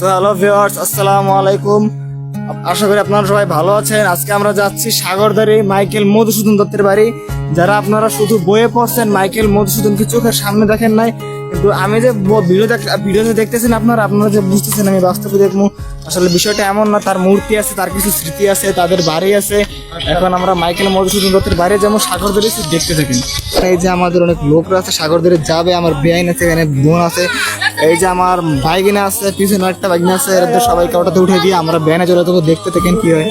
তো hello viewers আসসালামু আলাইকুম আশা করি আপনারা সবাই ভালো আছেন। আজকে আমরা যাচ্ছি সাগরদারি মাইকেল মধুসূদন দত্তের বাড়ি। যারা আপনারা শুধু বইয়ে পড়ছেন, মাইকেল মধুসূদনকে চোখের সামনে দেখেন নাই? কিন্তু আমি যে ভিডিও ভিডিওতে দেখতেছেন আপনারা আপনারা যে বুঝতেছেন, আমি বাস্তবে দেখব। আসলে বিষয়টা এমন না, তার মূর্তি আছে, তার কিছু স্মৃতি আছে, তাদের বাড়ি আছে। এখন আমরা মাইকেল মধুসূদন দত্তের বাড়ি যেমন সাগরদারি দেখতে থাকেন। এই যে আমাদের অনেক লোকরা আছে সাগরদারি যাবে, আমার বেআইন আছে, এখানে বোন আছে। এই যে আমার ভাইগিনা আছে পিছনে একটা ভাইগিনা আছে তো সবাইকে ওটাতে উঠে দিয়ে আমরা ব্যানে চলে তো দেখতে থাকেন কি হয়।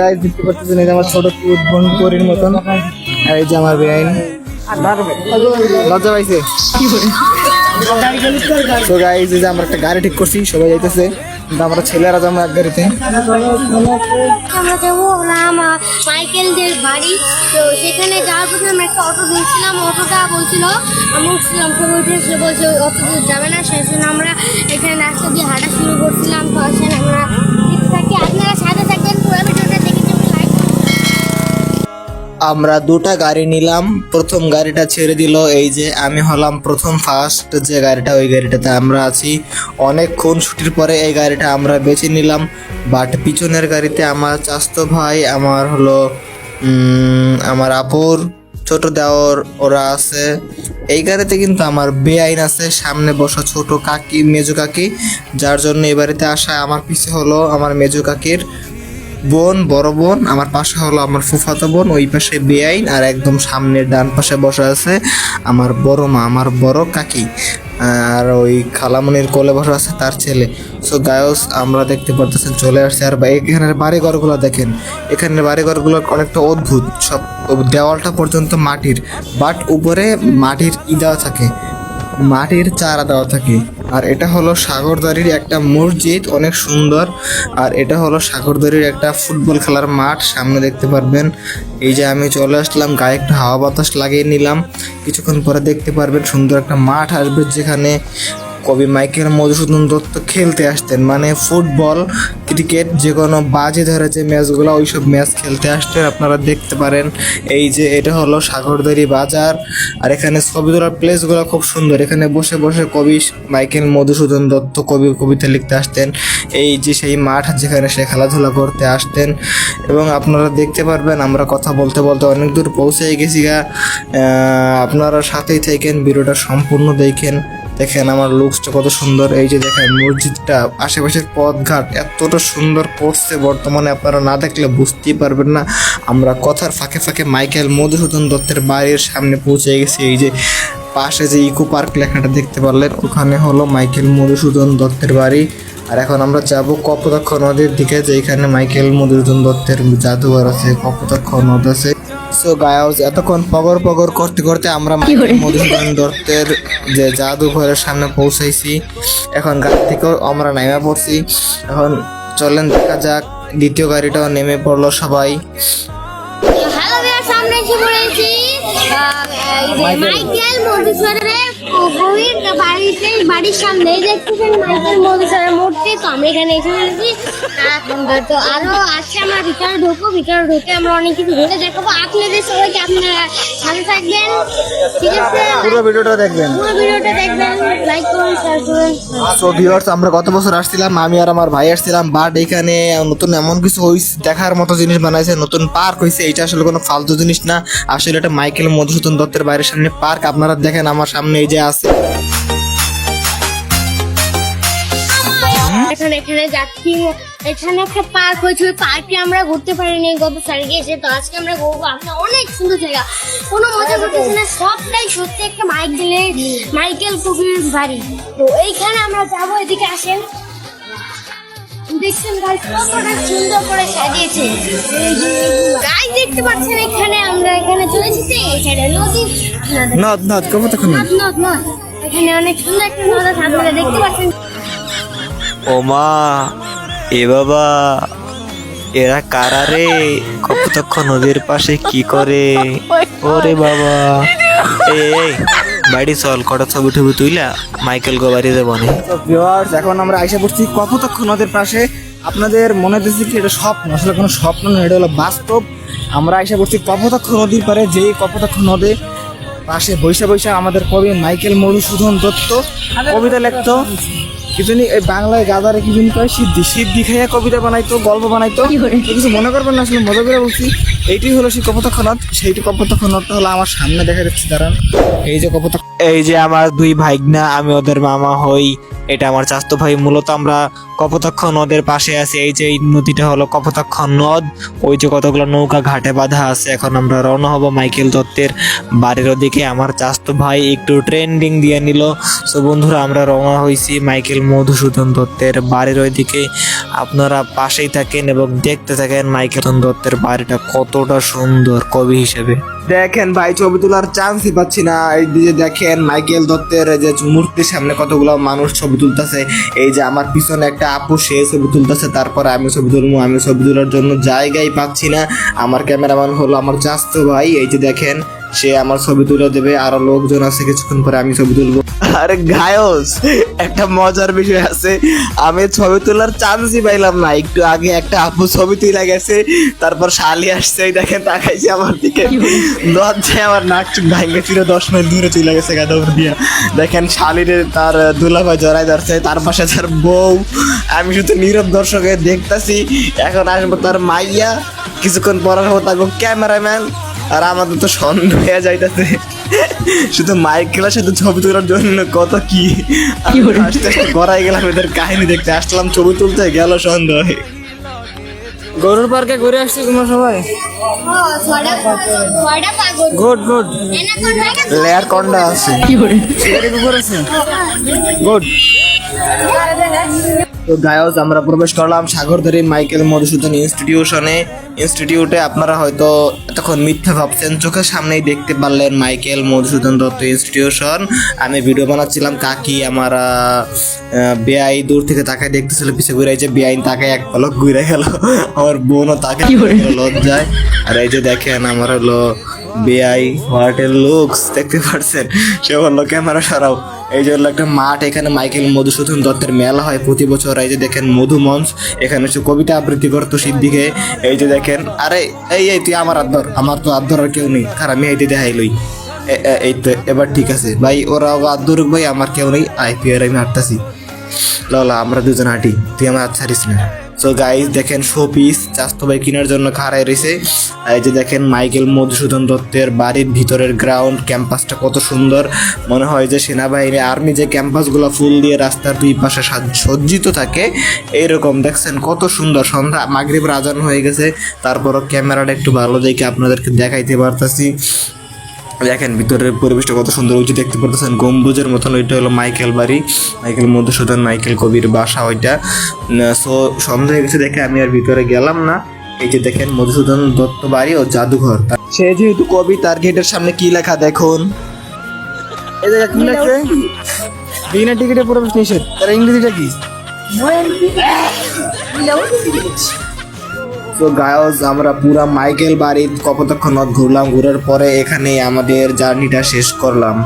Guys, দেখতে পাচ্ছেন এই যে আমার ছোট কিউট বোন পরির মতন। এই যে আমার বেআইন। লজ্জা পাইছে? তো গাইজ এই যে আমরা একটা গাড়ি ঠিক করছি সবাই যাইতেছে। আমরা ছেলেরা যাব এক গাড়িতে। আমরা যাব বাড়ি। তো সেখানে যাওয়ার পথে আমরা একটা অটো ধরছিলাম। অটোটা বলছিল, আমি উঠছিলাম তো বলছে সে বলছে অটো যাবে না। সেই জন্য আমরা এখানে রাস্তা দিয়ে হাঁটা শুরু করছিলাম। তো আসেন আমরা আমরা দুটা গাড়ি নিলাম। প্রথম গাড়িটা ছেড়ে দিল, এই যে আমি হলাম প্রথম ফার্স্ট যে গাড়িটা, ওই গাড়িটাতে আমরা আছি। অনেকক্ষণ ছুটির পরে এই গাড়িটা আমরা বেছে নিলাম বাট পিছনের গাড়িতে আমার চাস্তো ভাই, আমার হলো আমার আপুর ছোট দেওর, ওরা আছে। এই গাড়িতে কিন্তু আমার বেআইন আছে, সামনে বসা ছোট কাকি, মেজো কাকি, যার জন্য এই বাড়িতে আসা আমার পিছে হলো আমার মেজো কাকির। বোন, বড় বোন, আমার পাশে হলো আমার ফুফাতো বোন, ওই পাশে বেআইন আর একদম সামনের ডান পাশে বসে আছে আমার বড় মা, আমার বড় কাকি। আর ওই খালামনির কোলে বসে আছে তার ছেলে। সো গায়স আমরা দেখতে পারতেছেন, চলে আসছে। আর এখানের বাড়ি ঘরগুলো দেখেন। এখানের বাড়ি ঘরগুলো অনেকটা অদ্ভুত। সব দেওয়ালটা পর্যন্ত মাটির। বাট উপরে মাটির ই দেওয়া থাকে। মাটির চারা দেওয়া থাকে। আর এটা হলো সাগরদারির একটা মসজিদ, অনেক সুন্দর। আর এটা হলো সাগরদারির একটা ফুটবল খেলার মাঠ, সামনে দেখতে পারবেন। এই যে আমি চলে আসলাম, গায়ে একটা হাওয়া বাতাস লাগিয়ে নিলাম। কিছুক্ষণ পরে দেখতে পারবেন সুন্দর একটা মাঠ আসবে যেখানে কবি মাইকেল মধুসূদন দত্ত খেলতে আসতেন। মানে ফুটবল, ক্রিকেট যে কোনো বাজে ধরে যে ম্যাচগুলো ওই সব ম্যাচ খেলতে আসতেন। আপনারা দেখতে পারেন, এই যে এটা হলো সাগরদারি বাজার। আর এখানে ছবি তোলার প্লেসগুলো খুব সুন্দর। এখানে বসে বসে কবি মাইকেল মধুসূদন দত্ত কবি কবিতা লিখতে আসতেন। এই যে সেই মাঠ যেখানে সে খেলাধুলা করতে আসতেন। এবং আপনারা দেখতে পারবেন, আমরা কথা বলতে বলতে অনেক দূর পৌঁছে গেছি গা। আপনারা সাথেই থাকেন, ভিডিওটা সম্পূর্ণ দেখেন। দেখেন আমার লুকসটা কত সুন্দর। এই যে দেখেন, মসজিদটা, আশেপাশের পথঘাট এতটা সুন্দর করছে। বর্তমানে আপনারা না দেখলে বুঝতেই পারবেন না। আমরা কথার ফাঁকে ফাঁকে মাইকেল মধুসূদন দত্তের বাড়ির সামনে পৌঁছে গেছি। এই যে পাশে যে ইকো পার্ক লেখাটা দেখতে পারলেন ওখানে হলো মাইকেল মধুসূদন দত্তের বাড়ি। আর এখন আমরা যাব কপোতাক্ষ নদীর দিকে যেখানে মাইকেল মধুসূদন দত্তের জাদুঘর আছে কপোতাক্ষ নদ আছে। সো গায়াস এতক্ষণ পগর পগর করতে করতে আমরা মাইকেল মধুসূদন দত্তের যে জাদুঘরের সামনে পৌঁছাইছি। এখন গাড়ি থেকেও আমরা নেমে পড়ছি। এখন চলেন দেখা যাক দ্বিতীয় গাড়িটাও নেমে পড়ল সবাই। হ্যালো এসে পড়েছি। মাইকেল মধুসূদনের বউয়ের বাড়িতে বাড়ির সামনে দেখতেছেন মাইকেল মধুসূদনের মূর্তি তো আমরা এখানে এসে পড়েছি তো আরও আছে আমরা ভিতরে ঢুকবো ভিতরে ঢুকে আমরা অনেক কিছু ঘুরে দেখাবো। আপনাদের সবাইকে আপনারা সাথে থাকবেন ঠিক আছে? পুরো ভিডিওটা দেখবেন। পুরো ভিডিওটা দেখবেন লাইক করুন শেয়ার করুন সো ভিউয়ার্স আমরা গত বছর আসছিলাম আমি আর আমার ভাই আসছিলাম বাট এখানে নতুন এমন কিছু হইছে দেখার মতো জিনিস বানাইছে নতুন পার্ক হয়েছে এটা আসলে কোনো ফালতু জিনিস না। আসলে এটা মাইকেল মধুসূদন দত্তের বাইরের সামনে পার্ক আপনারা দেখেন আমার সামনে এই যে আছে। এখন, এখানে যাচ্ছি। এখানে একটা পার্ক হয়েছে। ওই পার্কে আমরা ঘুরতে পারিনি। গত সারিকে এসে তো আজকে আমরা ঘুরবো। আমরা অনেক সুন্দর জায়গা। কোনো মজা করতেছি না, সবটাই সত্যি একটা মাইক দিলে মাইকেল কবির বাড়ি। তো এইখানে আমরা যাব, এদিকে আসেন। দেখছেন গাইস কতটা সুন্দর করে সাজিয়েছে। গাই দেখতে পাচ্ছেন এখানে আমরা এখানে চলে এসেছি এখানে নদী। নদ নদ কপোতাক্ষ নদ নদ নদ নদ। এখানে অনেক সুন্দর একটা নদ আছে আপনারা দেখতে পাচ্ছেন। ও মা এ বাবা এরা কারা রে? কপোতাক্ষ নদীর পাশে কি করে? ওরে বাবা। এই, বাড়ি চল, কটা ছবি টবি তুইলা, মাইকেল গো বাড়ি যাব এখন আমরা আইসা পড়ছি কপোতাক্ষ নদের পাশে। আপনাদের মনে হচ্ছে কি এটা স্বপ্ন? আসলে কোনো স্বপ্ন নয়, এটা হলো বাস্তব। আমরা আইসা পড়ছি কপোতাক্ষ নদীর পারে যেই কপোতক্ষ নদে পাশে বৈশা বৈশা আমাদের কবি মাইকেল মধুসূদন দত্ত কবিতা লিখতো। কি জানি এই বাংলায় গাদারে কি জানি কয়? সিদ্ধি। সিদ্ধি খাইয়া কবিতা বানাইতো গল্প বানাইতো। কিছু মনে করবেন না আসলে মজা করে বলছি। এইটাই হলো সেই কপোতক্ষ নদ সেইটি কপোতক্ষ নদটা হলো আমার সামনে দেখা যাচ্ছে দাঁড়ান। এই যে কপোতক্ষ এই যে আমার দুই ভাইগনা আমি ওদের মামা হই। এটা আমার চাস্তো ভাই। মূলত আমরা কপোতক্ষ নদের পাশে আছি। এই যে এই নদীটা হলো কপোতক্ষ নদ। ওই যে কতগুলো নৌকা ঘাটে বাঁধা আছে। এখন আমরা রওনা হব মাইকেল দত্তের বাড়ির ওদিকে। আমার চাস্তো ভাই একটু ট্রেন্ডিং দিয়ে নিল। সো বন্ধুরা আমরা রওনা হয়েছি মাইকেল মধুসূদন দত্তের বাড়ির ওইদিকে আপনারা পাশেই থাকেন এবং দেখতে থাকেন মাইকেল দত্তের বাড়িটা কতটা সুন্দর কবি হিসেবে। দেখেন ভাই, ছবি তোলার চান্সই পাচ্ছি না। এই যে দেখেন মাইকেল দত্তের যে মূর্তির সামনে কতগুলো মানুষ ছবি তুলতেছে। এই যে আমার পিছনে একটা আপু, সে ছবি তুলতেছে, তারপরে আমি ছবি তুলবো, আমি ছবি তোলার জন্য জায়গাই পাচ্ছি না। আমার ক্যামেরাম্যান হলো আমার চাস্তো ভাই, এই যে দেখেন। সে আমার ছবি তুলে দেবে আরও লোকজন আছে কিছুক্ষণ পরে আমি ছবি তুলবো। আরে গায়স একটা মজার বিষয় আছে। আমি ছবি তোলার চান্সই পাইলাম না। একটু আগে একটা আপু ছবি তুলে গেছে তারপর শালি আসছে এই দেখেন তাকাইছে আমার দিকে। লজ্জায় আমার নাক চুপ ভাঙে ছিল দশ মাইল দূরে চলে গেছে গাদা উপর দিয়া। দেখেন শালিরে তার দুলাভাই জড়াই ধরছে তার পাশে তার বউ। আমি শুধু নীরব দর্শকে দেখতাছি। এখন আসব তার মাইয়া। কিছুক্ষণ পর আসব তার ক্যামেরাম্যান। আর আমাদের তো সন্দেহ হয়ে যাইতেছে। শুধু মাইক মাইকেলের সাথে ছবি তোলার জন্য কত কি? আস্তে আস্তে গড়াই গেলাম এদের কাহিনী দেখতে আসলাম ছবি তুলতে গেল সন্দেহ। হয়ে গরুর পার্কে ঘুরে আসছি তোমরা সবাই? Good good. লেয়ার কন্ডা আছে। সিগারেট কুকুর আছে? গুড। তো গায়জ আমরা প্রবেশ করলাম সাগরধারী মাইকেল মধুসূদন ইনস্টিটিউশনে ইনস্টিটিউটে আপনারা হয়তো এতক্ষণ মিথ্যা ভাবছেন চোখের সামনেই দেখতে পারলেন মাইকেল মধুসূদন দত্ত ইনস্টিটিউশন আমি ভিডিও বানাচ্ছিলাম কাকি আমার বেআই দূর থেকে তাকায় দেখতেছিল পিছিয়ে ঘুরে যে বেআইন তাকায় এক পলক ঘুরে গেল। আমার বোনও তাকে লজ্জায়। আর এই যে দেখেন আমার হলো বেআই হোয়াট এ লুকস দেখতে পারছেন? সে বলল ক্যামেরা সরাও। এই যে হলো একটা মাঠ, এখানে মাইকেল মধুসূদন দত্তের মেলা হয় প্রতি বছর। এই যে দেখেন মধু মঞ্চ, এখানে সে কবিতা আবৃত্তি করতো সিদ্দিকে এই যে দেখেন, আরে, এই এই, তুই আমার আদর আমার তো আদর আর কেউ নেই। আর আমি এইটি দেখাই লই। এই তো, এবার ঠিক আছে। ভাই, ওরা আদর ভাই, আমার কেউ নেই। আই পি আর আমি হাঁটতাছি। ল আমরা দুজন হাঁটি। তুই আমার আচ্ছা না। সো গাইস দেখেন শো পিস চাস্তো ভাই কেনার জন্য খাড়াই রয়েছে। এই যে দেখেন মাইকেল মধুসূদন দত্তের বাড়ির ভিতরের গ্রাউন্ড ক্যাম্পাসটা কত সুন্দর। মনে হয় যে সেনাবাহিনী আর্মি যে ক্যাম্পাসগুলো ফুল দিয়ে রাস্তার দুই পাশে সাজ- সজ্জিত থাকে, এইরকম দেখছেন কত সুন্দর সন্ধ্যা। মাগরিব রাজান হয়ে গেছে, তারপরও ক্যামেরাটা একটু ভালো দেখে আপনাদেরকে দেখাইতে পারতাছি। দেখেন ভিতরের পরিবেশটা কত সুন্দর ওই যে দেখতে পারতেছেন গম্বুজের মতন ওইটা হলো মাইকেল বাড়ি। মাইকেল মধুসূদন মাইকেল কবির বাসা ওইটা। সো সন্ধ্যা হয়ে গেছে দেখে আমি আর ভিতরে গেলাম না। এই যে দেখেন মধুসূদন দত্ত বাড়ি ও জাদুঘর। সে যেহেতু কবি তার গেটের সামনে কি লেখা দেখুন? এই জায়গা কি লাগছে বিনা টিকিটে প্রবেশ নিষেধ। তার ইংরেজিটা কি? তো গায়জ আমরা পুরা মাইকেল বাড়ির কপতক্ষণ ঘুরলাম, ঘুরার পরে এখানে আমাদের জার্নিটা শেষ করলাম।